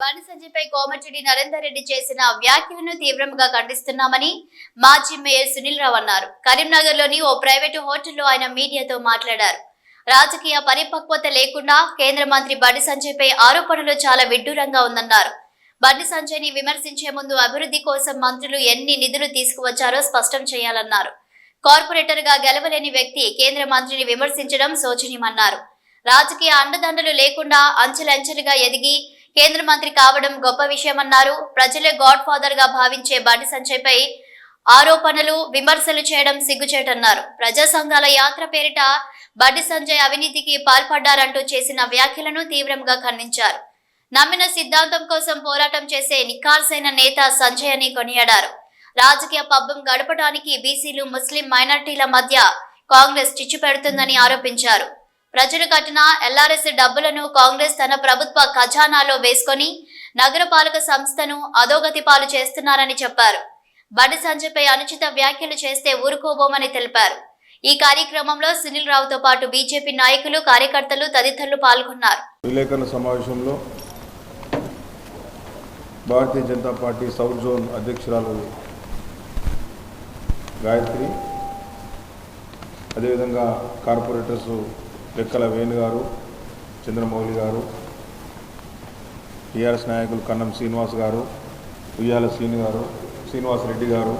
బండి సంజయ్పై కోమటిరెడ్డి నరేందర్ రెడ్డి చేసిన వ్యాఖ్యలను తీవ్రంగా ఖండిస్తున్నామని మాజీ మేయర్ సునీల్ రావు అన్నారు. కరీంనగర్లోని ఓ ప్రైవేటు హోటల్లో ఆయన మీడియాతో మాట్లాడారు. రాజకీయ పరిపక్వత లేకుండా కేంద్ర మంత్రి బండి సంజయ్పై ఆరోపణలు చాలా విడ్డూరంగా ఉందన్నారు. బండి సంజయ్ని విమర్శించే ముందు అభివృద్ధి కోసం మంత్రులు ఎన్ని నిధులు తీసుకువచ్చారో స్పష్టం చేయాలన్నారు. కార్పొరేటర్గా గెలవలేని వ్యక్తి కేంద్ర మంత్రిని విమర్శించడం శోచనీయమన్నారు. రాజకీయ అండదండలు లేకుండా అంచెలంచెలుగా ఎదిగి కేంద్ర మంత్రి కావడం గొప్ప విషయమన్నారు. ప్రజలే గాడ్ ఫాదర్గా భావించే బండి సంజయ్పై ఆరోపణలు విమర్శలు చేయడం సిగ్గుచేటన్నారు. ప్రజా సంఘాల యాత్ర పేరిట బండి సంజయ్ అవినీతికి పాల్పడ్డారంటూ చేసిన వ్యాఖ్యలను తీవ్రంగా ఖండించారు. నమ్మిన సిద్ధాంతం కోసం పోరాటం చేసే నిఖార్సైన నేత సంజయ్ అని కొనియాడారు. రాజకీయ పబ్బం గడపడానికి బీసీలు ముస్లిం మైనార్టీల మధ్య కాంగ్రెస్ చిచ్చు పెడుతుందని ఆరోపించారు. ప్రజలు కట్టిన ఎల్ఆర్ఎస్ డబ్బులను కాంగ్రెస్ తన ప్రభుత్వ ఖజానాలో వేసుకొని నగరపాలక సంస్థను అధోగతి పాలు చేస్తున్నారని చెప్పారు. బండి సంజయ్పై అనుచిత వ్యాఖ్యలు చేస్తే ఊరుకోబోమని తెలిపారు. ఈ కార్యక్రమంలో సునీల్ రావుతో పాటు బీజేపీ నాయకులు కార్యకర్తలు తదితరులు పాల్గొన్నారు. విలేకరుల సమావేశంలో Bharatiya Janata Party south zone అధ్యక్షురాలు గాయత్రి అదేవిధంగా కార్పొరేటర్స్ లెక్కల వేణు గారు చంద్రమౌళి గారు టీఆర్ఎస్ నాయకులు కన్నం శ్రీనివాస్ గారు ఉయ్యాల శ్రీని గారు శ్రీనివాస్ రెడ్డి గారు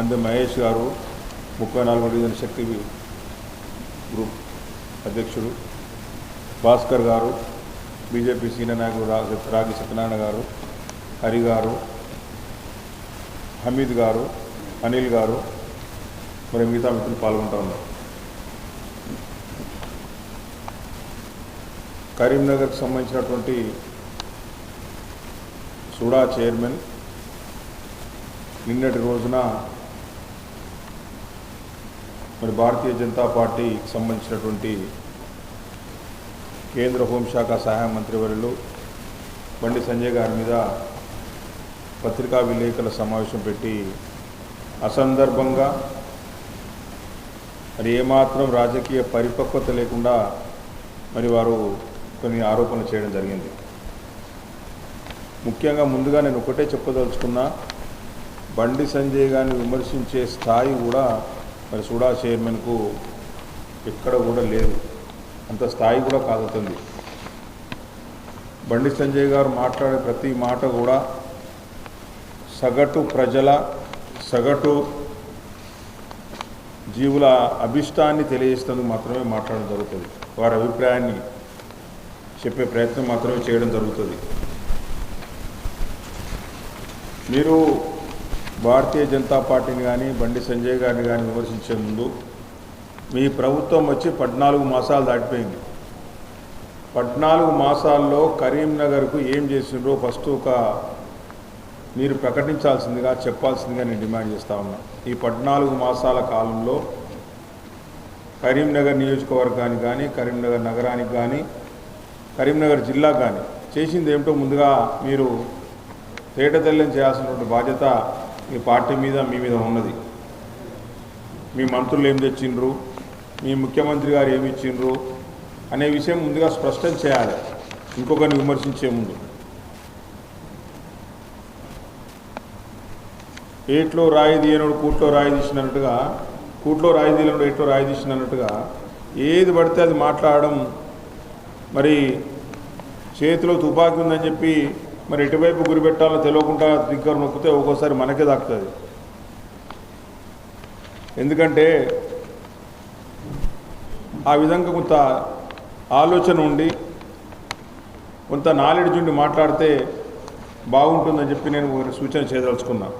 అంతే మహేష్ గారు ముప్పై నాలుగో డివిజన్ శక్తి గ్రూప్ అధ్యక్షుడు భాస్కర్ గారు బీజేపీ సీనియర్ నాయకుడు రాగి రాగి సత్యనారాయణ గారు హరి గారు హమీద్ గారు అనిల్ గారు మరి మిగతా మిత్రులు పాల్గొంటూ ఉన్నారు. కరీంనగర్కి సంబంధించినటువంటి సుడా చైర్మన్ నిన్నటి రోజున మరి భారతీయ జనతా పార్టీకి సంబంధించినటువంటి కేంద్ర హోంశాఖ సహాయ మంత్రివర్యులు బండి సంజయ్ గారి మీద పత్రికా విలేకరుల సమావేశం పెట్టి అసందర్భంగా మరి ఏమాత్రం రాజకీయ పరిపక్వత లేకుండా మరి వారు కొన్ని ఆరోపణలు చేయడం జరిగింది. ముఖ్యంగా ముందుగా నేను ఒకటే చెప్పదలుచుకున్నా బండి సంజయ్ గారిని విమర్శించే స్థాయి కూడా మరి సుడా చైర్మన్కు ఎక్కడ కూడా లేదు. అంత స్థాయి కూడా కాదుతుంది బండి సంజయ్ గారు మాట్లాడే ప్రతి మాట కూడా సగటు ప్రజల సగటు జీవుల అభిష్టాన్ని తెలియజేస్తుంది మాత్రమే మాట్లాడడం జరుగుతుంది. వారి అభిప్రాయాన్ని చెప్పే ప్రయత్నం మాత్రమే చేయడం జరుగుతుంది. మీరు భారతీయ జనతా పార్టీని కానీ బండి సంజయ్ గారిని కానీ విమర్శించే ముందు మీ ప్రభుత్వం వచ్చి పద్నాలుగు మాసాలు దాటిపోయింది. పద్నాలుగు మాసాల్లో కరీంనగర్కు ఏం చేసిండ్రో ఫస్ట్ ఒక మీరు ప్రకటించాల్సిందిగా చెప్పాల్సిందిగా నేను డిమాండ్ చేస్తూ ఉన్నా. ఈ పద్నాలుగు మాసాల కాలంలో కరీంనగర్ నియోజకవర్గానికి కానీ కరీంనగర్ నగరానికి కానీ కరీంనగర్ జిల్లా కానీ చేసింది ఏమిటో ముందుగా మీరు తేటతెల్లం చేయాల్సినటువంటి బాధ్యత మీ పార్టీ మీద మీ మీద ఉన్నది. మీ మంత్రులు ఏం తెచ్చిండ్రు? మీ ముఖ్యమంత్రి గారు ఏమి ఇచ్చిండ్రు? అనే విషయం ముందుగా స్పష్టం చేయాలి. ఇంకొకరిని విమర్శించే ముందు. ఏట్లో రాయి తీయనుడు కూట్లో రాయి తీసినట్టుగా కూట్లో రాయి తీయనుడు ఏట్లో రాయి తీసినట్టుగా ఏది పడితే అది మాట్లాడడం మరి చేతిలో తుపాకీ ఉందని చెప్పి మరి ఎటువైపు గురిపెట్టాలో తెలియకుండా దగ్గర నొక్కితే ఒక్కోసారి మనకే దాక్కుతుంది. ఎందుకంటే ఆ విధంగా కొంత ఆలోచన ఉండి కొంత నాలెడ్జ్ ఉండి మాట్లాడితే బాగుంటుందని చెప్పి నేను సూచన చేయదలుచుకున్నాను